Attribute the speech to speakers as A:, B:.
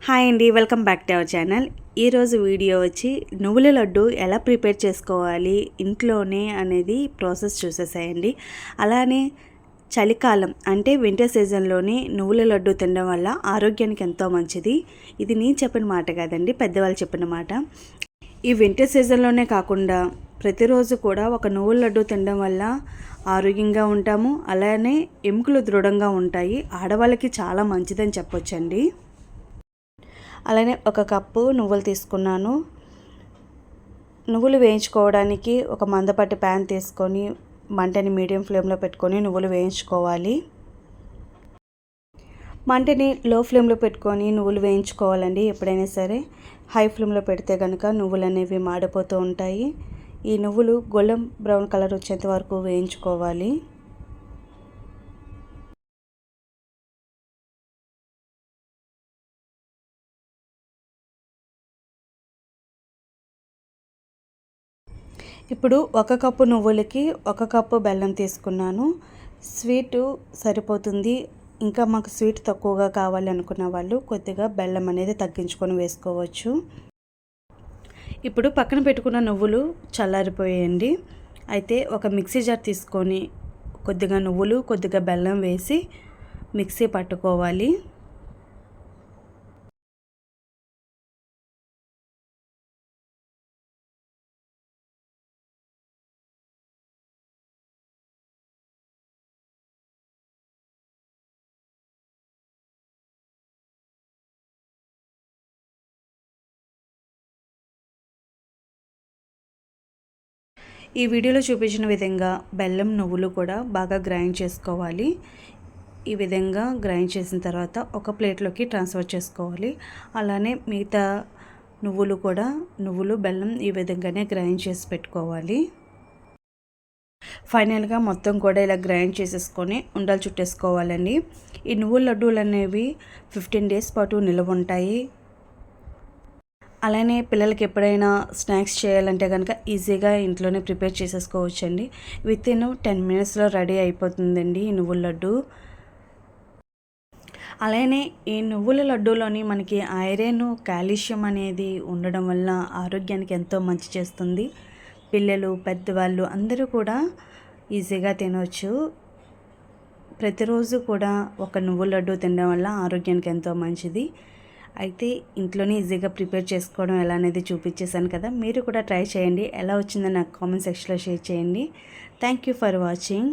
A: Hi అండి welcome back to our channel. ఈరోజు video వచ్చి నువ్వుల లడ్డు ఎలా ప్రిపేర్ చేసుకోవాలి ఇంట్లోనే అనేది ప్రాసెస్ చూసేసాయండి. అలానే చలికాలం అంటే వింటర్ సీజన్లోనే నువ్వుల లడ్డు తినడం వల్ల ఆరోగ్యానికి ఎంతో మంచిది. ఇది నేను చెప్పిన మాట కాదండి పెద్దవాళ్ళు చెప్పిన మాట. ఈ వింటర్ సీజన్లోనే కాకుండా ప్రతిరోజు కూడా ఒక నువ్వుల లడ్డు తినడం వల్ల ఆరోగ్యంగా ఉంటాము. అలానే ఎముకలు దృఢంగా ఉంటాయి. ఆడవాళ్ళకి చాలా మంచిదని చెప్పొచ్చండి. అలానే ఒక కప్పు నువ్వులు తీసుకున్నాను. నువ్వులు వేయించుకోవడానికి ఒక మందపట్టి ప్యాన్ తీసుకొని మంటని మీడియం ఫ్లేమ్లో పెట్టుకొని నువ్వులు వేయించుకోవాలి. మంటని లో ఫ్లేమ్లో పెట్టుకొని నువ్వులు వేయించుకోవాలండి ఎప్పుడైనా సరే. హై ఫ్లేమ్లో పెడితే కనుక నువ్వులు అనేవి మాడిపోతూ ఉంటాయి. ఈ నువ్వులు గోల్డెన్ బ్రౌన్ కలర్ వచ్చేంత వరకు వేయించుకోవాలి. ఇప్పుడు ఒక కప్పు నువ్వులకి ఒక కప్పు బెల్లం తీసుకున్నాను. స్వీటు సరిపోతుంది. ఇంకా మాకు స్వీట్ తక్కువగా కావాలి అనుకున్న వాళ్ళు కొద్దిగా బెల్లం అనేది తగ్గించుకొని వేసుకోవచ్చు. ఇప్పుడు పక్కన పెట్టుకున్న నువ్వులు చల్లారిపోయాయండి అయితే ఒక మిక్సీ జార్ తీసుకొని కొద్దిగా నువ్వులు కొద్దిగా బెల్లం వేసి మిక్సీ పట్టుకోవాలి. ఈ వీడియోలో చూపించిన విధంగా బెల్లం నువ్వులు కూడా బాగా గ్రైండ్ చేసుకోవాలి. ఈ విధంగా గ్రైండ్ చేసిన తర్వాత ఒక ప్లేట్లోకి ట్రాన్స్ఫర్ చేసుకోవాలి. అలానే మిగతా నువ్వులు కూడా నువ్వులు బెల్లం ఈ విధంగానే గ్రైండ్ చేసి పెట్టుకోవాలి. ఫైనల్గా మొత్తం కూడా ఇలా గ్రైండ్ చేసేసుకొని ఉండలు చుట్టేసుకోవాలండి. ఈ నువ్వుల లడ్డూలు అనేవి ఫిఫ్టీన్ డేస్ పాటు నిల్వ ఉంటాయి. అలానే పిల్లలకి ఎప్పుడైనా స్నాక్స్ చేయాలంటే కనుక ఈజీగా ఇంట్లోనే ప్రిపేర్ చేసేసుకోవచ్చండి. విత్ ఇన్ టెన్ మినిట్స్లో రెడీ అయిపోతుందండి ఈ నువ్వుల లడ్డు. అలానే ఈ నువ్వుల లడ్డూలోని మనకి ఐరన్ కాల్షియం అనేది ఉండడం వల్ల ఆరోగ్యానికి ఎంతో మంచి చేస్తుంది. పిల్లలు పెద్దవాళ్ళు అందరూ కూడా ఈజీగా తినవచ్చు ప్రతిరోజు కూడా ఒక నువ్వుల లడ్డు తినడం వల్ల ఆరోగ్యానికి ఎంతో మంచిది. అయితే ఇంట్లోనే ఈజీగా ప్రిపేర్ చేసుకోవడం ఎలా అనేది చూపించేశాను కదా. మీరు కూడా ట్రై చేయండి. ఎలా వచ్చిందో నాకు కామెంట్ సెక్షన్లో షేర్ చేయండి. Thank you for watching.